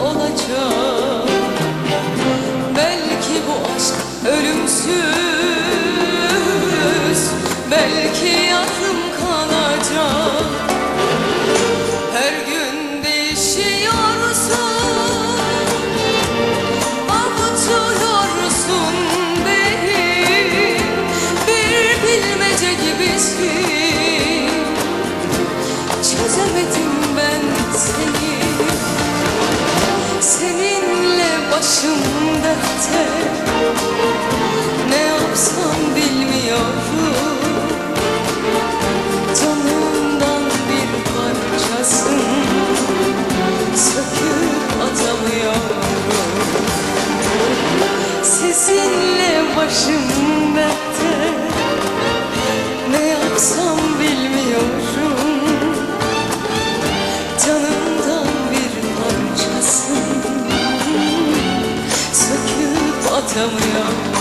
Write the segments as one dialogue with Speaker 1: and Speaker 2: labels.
Speaker 1: olacak. Belki bu aşk ölümsüz başım dertte Ne yapsam bilmiyorum. Canımdan bir parçasın. Söküp atamıyorum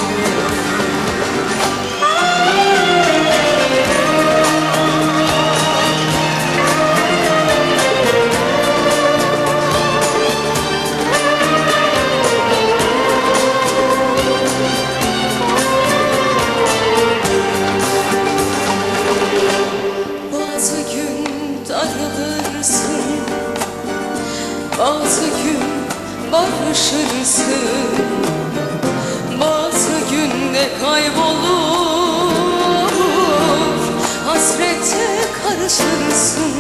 Speaker 1: Bazı gün barışırsın Bazı günde kaybolur. Hasrete karışırsın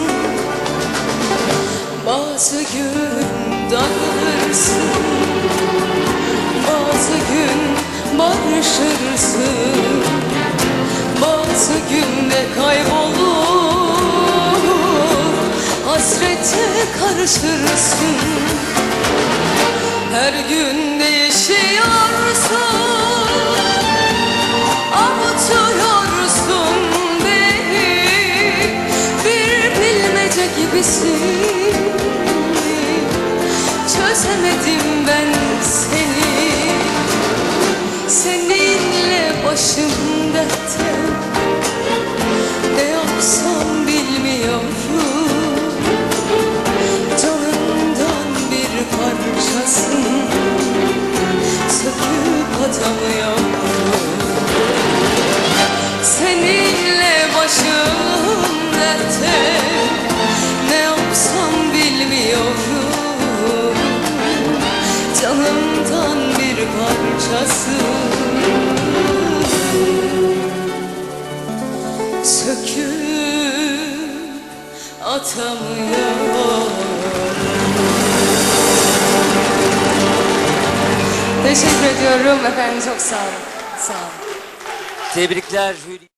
Speaker 1: Bazı gün darılırsın Bazı gün barışırsın bazı günde kaybolur karışırsın Her gün değişiyorsun. Avutuyorsun beni. Bir bilmece gibisin. Çözemedim ben seni. Seninle başım parçası Söküp atamıyorum Teşekkür ediyorum efendim çok sağ olun. Sağ olun.
Speaker 2: Tebrikler Hülya.